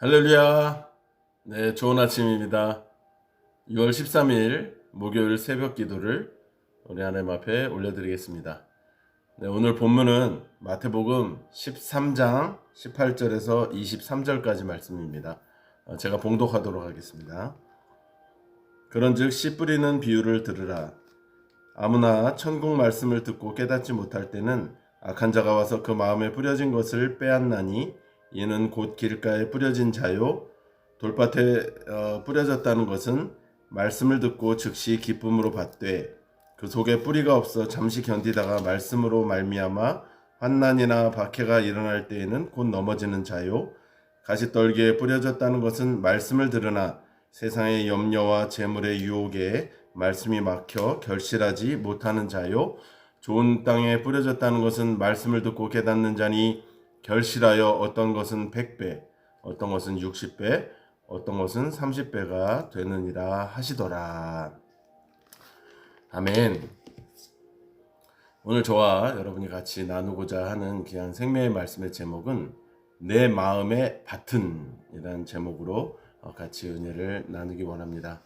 할렐루야. 네, 좋은 아침입니다. 6월 13일 목요일 새벽 기도를 우리 하나님 앞에 올려드리겠습니다. 네, 오늘 본문은 마태복음 13장 18절에서 23절까지 말씀입니다. 어, 제가 봉독하도록 하겠습니다. 그런즉 씨 뿌리는 비유를 들으라. 아무나 천국 말씀을 듣고 깨닫지 못할 때는 악한 자가 와서 그 마음에 뿌려진 것을 빼앗나니 이는 곧 길가에 뿌려진 자요. 돌밭에 어, 뿌려졌다는 것은 말씀을 듣고 즉시 기쁨으로 받되 그 속에 뿌리가 없어 잠시 견디다가 말씀으로 말미암아 환난이나 박해가 일어날 때에는 곧 넘어지는 자요. 가시떨기에 뿌려졌다는 것은 말씀을 들으나 세상의 염려와 재물의 유혹에 말씀이 막혀 결실하지 못하는 자요. 좋은 땅에 뿌려졌다는 것은 말씀을 듣고 깨닫는 자니 결실하여 어떤 것은 100배, 어떤 것은 60배, 어떤 것은 30배가 되느니라 하시더라. 아멘. 오늘 저와 여러분이 같이 나누고자 하는 귀한 생명의 말씀의 제목은 내 마음의 밭은 이라는 제목으로 어, 같이 은혜를 나누기 원합니다.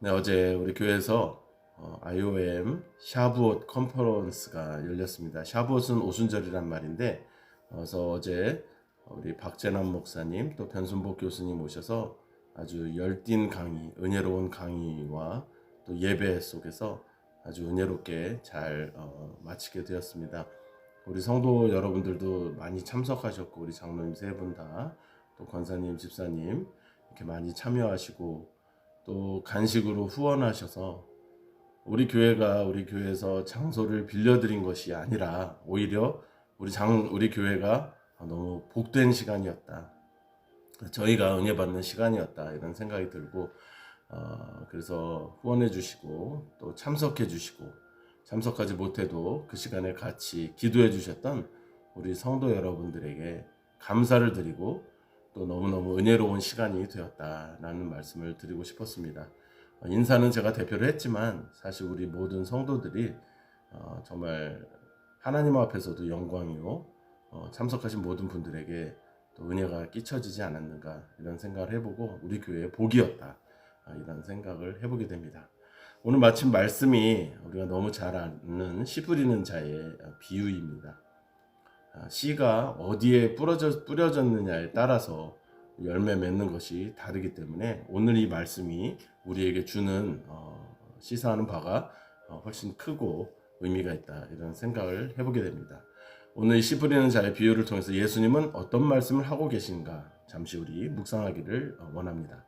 네, 어제 우리 교회에서 어, IOM 샤브옷 컨퍼런스가 열렸습니다. 샤브옷은 오순절이란 말인데 그래서 어제 우리 박재남 목사님 또 변순복 교수님 오셔서 아주 열띤 강의, 은혜로운 강의와 또 예배 속에서 아주 은혜롭게 잘 어, 마치게 되었습니다. 우리 성도 여러분들도 많이 참석하셨고 우리 장로님 세 분 다 또 권사님, 집사님 이렇게 많이 참여하시고 또 간식으로 후원하셔서 우리 교회가 우리 교회에서 장소를 빌려드린 것이 아니라 오히려 우리 장 우리 교회가 너무 복된 시간이었다. 저희가 은혜 받는 시간이었다 이런 생각이 들고 어, 그래서 후원해 주시고 또 참석해 주시고 참석하지 못해도 그 시간에 같이 기도해 주셨던 우리 성도 여러분들에게 감사를 드리고 또 너무너무 은혜로운 시간이 되었다라는 말씀을 드리고 싶었습니다. 어, 인사는 제가 대표를 했지만 사실 우리 모든 성도들이 어, 정말 하나님 앞에서도 영광이요 어, 참석하신 모든 분들에게 또 은혜가 끼쳐지지 않았는가 이런 생각을 해보고 우리 교회의 복이었다 아, 이런 생각을 해보게 됩니다. 오늘 마침 말씀이 우리가 너무 잘 아는 씨 뿌리는 자의 비유입니다. 아, 씨가 어디에 뿌려져, 뿌려졌느냐에 따라서 열매 맺는 것이 다르기 때문에 오늘 이 말씀이 우리에게 주는 어, 시사하는 바가 어, 훨씬 크고 의미가 있다 이런 생각을 해보게 됩니다. 오늘 이 씨 뿌리는 자의 비유를 통해서 예수님은 어떤 말씀을 하고 계신가 잠시 우리 묵상하기를 어, 원합니다.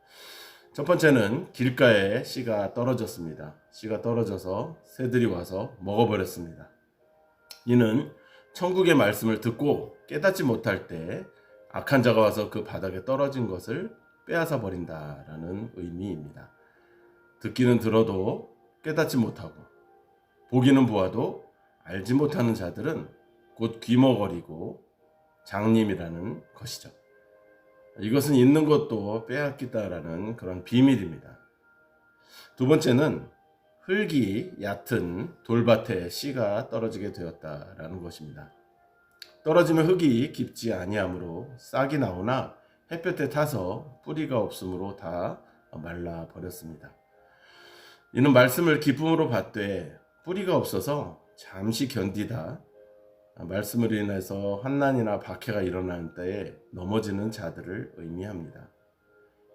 첫 번째는 길가에 씨가 떨어졌습니다. 씨가 떨어져서 새들이 와서 먹어버렸습니다. 이는 천국의 말씀을 듣고 깨닫지 못할 때 악한 자가 와서 그 바닥에 떨어진 것을 빼앗아 버린다라는 의미입니다. 듣기는 들어도 깨닫지 못하고 보기는 보아도 알지 못하는 자들은 곧 귀머거리고 장님이라는 것이죠. 이것은 있는 것도 빼앗기다라는 그런 비밀입니다. 두 번째는 흙이 얕은 돌밭에 씨가 떨어지게 되었다라는 것입니다. 떨어지면 흙이 깊지 아니하므로 싹이 나오나 햇볕에 타서 뿌리가 없으므로 다 말라 버렸습니다. 이는 말씀을 기쁨으로 받되 뿌리가 없어서 잠시 견디다 말씀을 인해서 환난이나 박해가 일어나는 때에 넘어지는 자들을 의미합니다.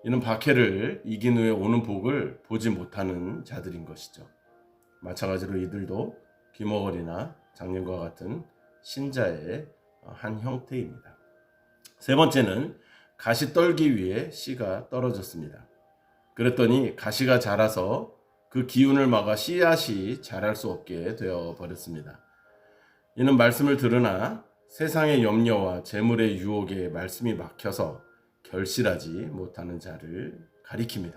이는 박해를 이긴 후에 오는 복을 보지 못하는 자들인 것이죠. 마찬가지로 이들도 귀머거리나 장년과 같은 신자의 한 형태입니다. 세 번째는 가시 떨기 위해 씨가 떨어졌습니다. 그랬더니 가시가 자라서 그 기운을 막아 씨앗이 자랄 수 없게 되어 버렸습니다. 이는 말씀을 들으나 세상의 염려와 재물의 유혹에 말씀이 막혀서 결실하지 못하는 자를 가리킵니다.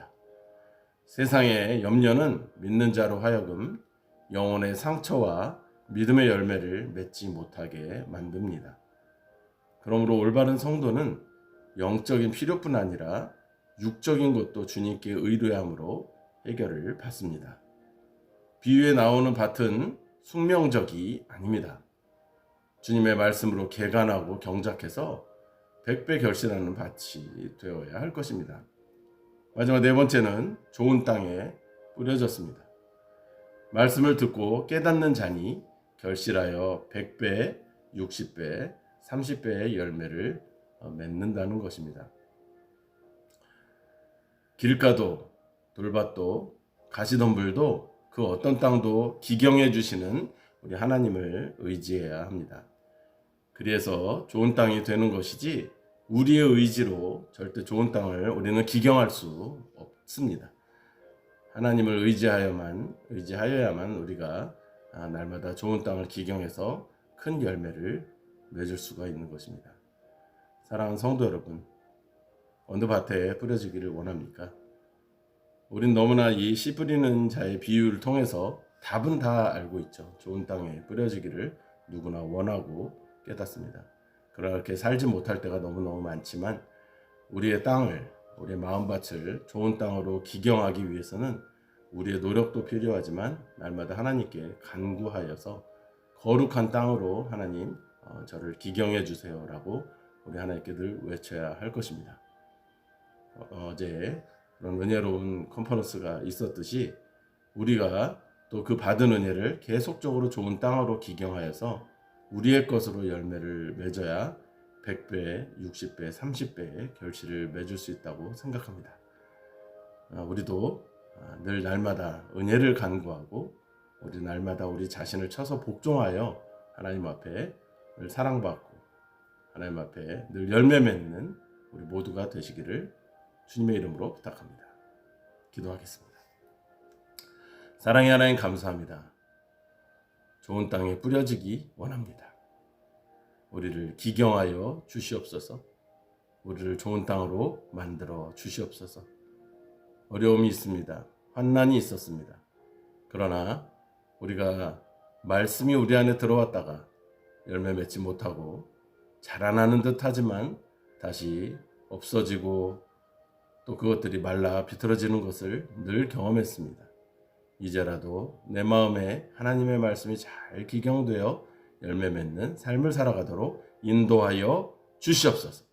세상의 염려는 믿는 자로 하여금 영혼의 상처와 믿음의 열매를 맺지 못하게 만듭니다. 그러므로 올바른 성도는 영적인 필요뿐 아니라 육적인 것도 주님께 의뢰함으로 해결을 받습니다. 비유에 나오는 밭은 숙명적이 아닙니다. 주님의 말씀으로 개간하고 경작해서 백배 결실하는 밭이 되어야 할 것입니다. 마지막 네 번째는 좋은 땅에 뿌려졌습니다. 말씀을 듣고 깨닫는 자니 결실하여 100배, 60배, 30배의 열매를 어, 맺는다는 것입니다. 길가도 돌밭도 가시덤불도 그 어떤 땅도 기경해 주시는 우리 하나님을 의지해야 합니다. 그래서 좋은 땅이 되는 것이지 우리의 의지로 절대 좋은 땅을 우리는 기경할 수 없습니다. 하나님을 의지하여만 의지하여야만 우리가 아, 날마다 좋은 땅을 기경해서 큰 열매를 맺을 수가 있는 것입니다. 사랑하는 성도 여러분, 어느 밭에 뿌려지기를 원합니까? 우린 너무나 이 씨 뿌리는 자의 비유를 통해서 답은 다 알고 있죠. 좋은 땅에 뿌려지기를 누구나 원하고 깨닫습니다. 그렇게 살지 못할 때가 너무너무 많지만 우리의 땅을, 우리의 마음밭을 좋은 땅으로 기경하기 위해서는 우리의 노력도 필요하지만 날마다 하나님께 간구하여서 거룩한 땅으로 하나님 어, 저를 기경해 주세요라고 우리 하나님께 늘 외쳐야 할 것입니다. 어, 어제 그런 은혜로운 컨퍼런스가 있었듯이 우리가 또 그 받은 은혜를 계속적으로 좋은 땅으로 기경하여서 우리의 것으로 열매를 맺어야 100배, 60배, 30배의 결실을 맺을 수 있다고 생각합니다. 아, 우리도 아, 늘 날마다 은혜를 간구하고 우리 날마다 우리 자신을 쳐서 복종하여 하나님 앞에 늘 사랑받고 하나님 앞에 늘 열매 맺는 우리 모두가 되시기를 주님의 이름으로 부탁합니다. 기도하겠습니다. 사랑의 하나님 감사합니다. 좋은 땅에 뿌려지기 원합니다. 우리를 기경하여 주시옵소서. 우리를 좋은 땅으로 만들어 주시옵소서. 어려움이 있습니다. 환난이 있었습니다. 그러나 우리가 말씀이 우리 안에 들어왔다가 열매 맺지 못하고 자라나는 듯 하지만 다시 없어지고 또 그것들이 말라 비틀어지는 것을 늘 경험했습니다. 이제라도 내 마음에 하나님의 말씀이 잘 기경되어 열매 맺는 삶을 살아가도록 인도하여 주시옵소서.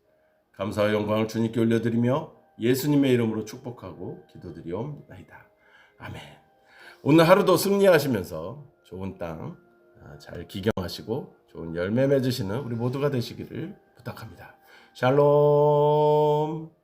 감사와 영광을 주님께 올려드리며 예수님의 이름으로 축복하고 기도드리옵나이다. 아멘. 오늘 하루도 승리하시면서 좋은 땅 잘 기경하시고 좋은 열매 맺으시는 우리 모두가 되시기를 부탁합니다. 샬롬.